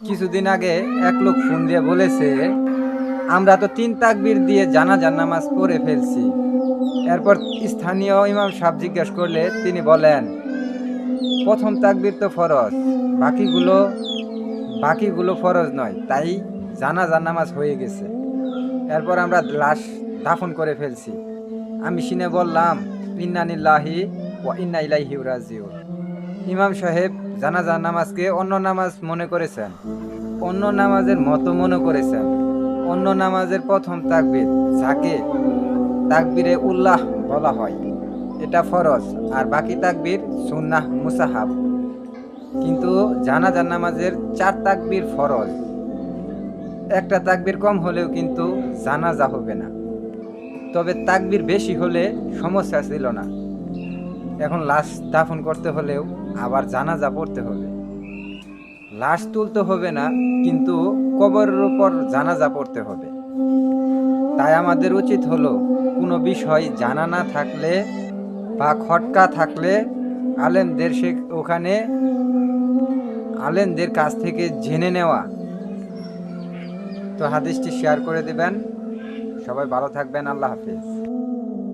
কিছুদিন আগে এক লোক ফোন দিয়ে বলেছে, আমরা তো তিন তাকবির দিয়ে জানাজার নামাজ পড়ে ফেলছি। এরপর স্থানীয় ইমাম সাহেব জিজ্ঞেস করলে তিনি বলেন, প্রথম তাকবির তো ফরজ, বাকিগুলো বাকিগুলো ফরজ নয়, তাই জানাজার নামাজ হয়ে গেছে। এরপর আমরা লাশ দাফন করে ফেলছি। আমি শুনে বললাম ইন্নানিল্লাহি ও ইন্না ইলাইহি রাজিউন। ইমাম সাহেব জানাজার নামাজকে অন্য নামাজ মনে করেছেন। অন্য নামাজের মতো মনে করেছেন। অন্য নামাজের প্রথম তাকবির যাকে তাকবিরে উল্লাহ বলা হয়। এটা ফরজ, আর বাকি তাকবির সুন্নাহ মুসাহাব। কিন্তু জানাজার নামাজের চার তাকবির ফরজ। একটা তাকবির কম হলেও কিন্তু জানাজা হবে না। তবে তাকবির বেশি হলে সমস্যা ছিল না। এখন লাশ দাফন করতে হলেও আবার জানাজা পড়তে হবে। লাশ তুলতে হবে না, কিন্তু কবরের উপর জানাজা পড়তে হবে। তাই আমাদের উচিত হলো কোনো বিষয় জানা না থাকলে বা খটকা থাকলে আলেমদের সে ওখানে আলেমদের কাছ থেকে জেনে নেওয়া। তো হাদিসটি শেয়ার করে দেবেন। সবাই ভালো থাকবেন, আল্লাহ হাফিজ।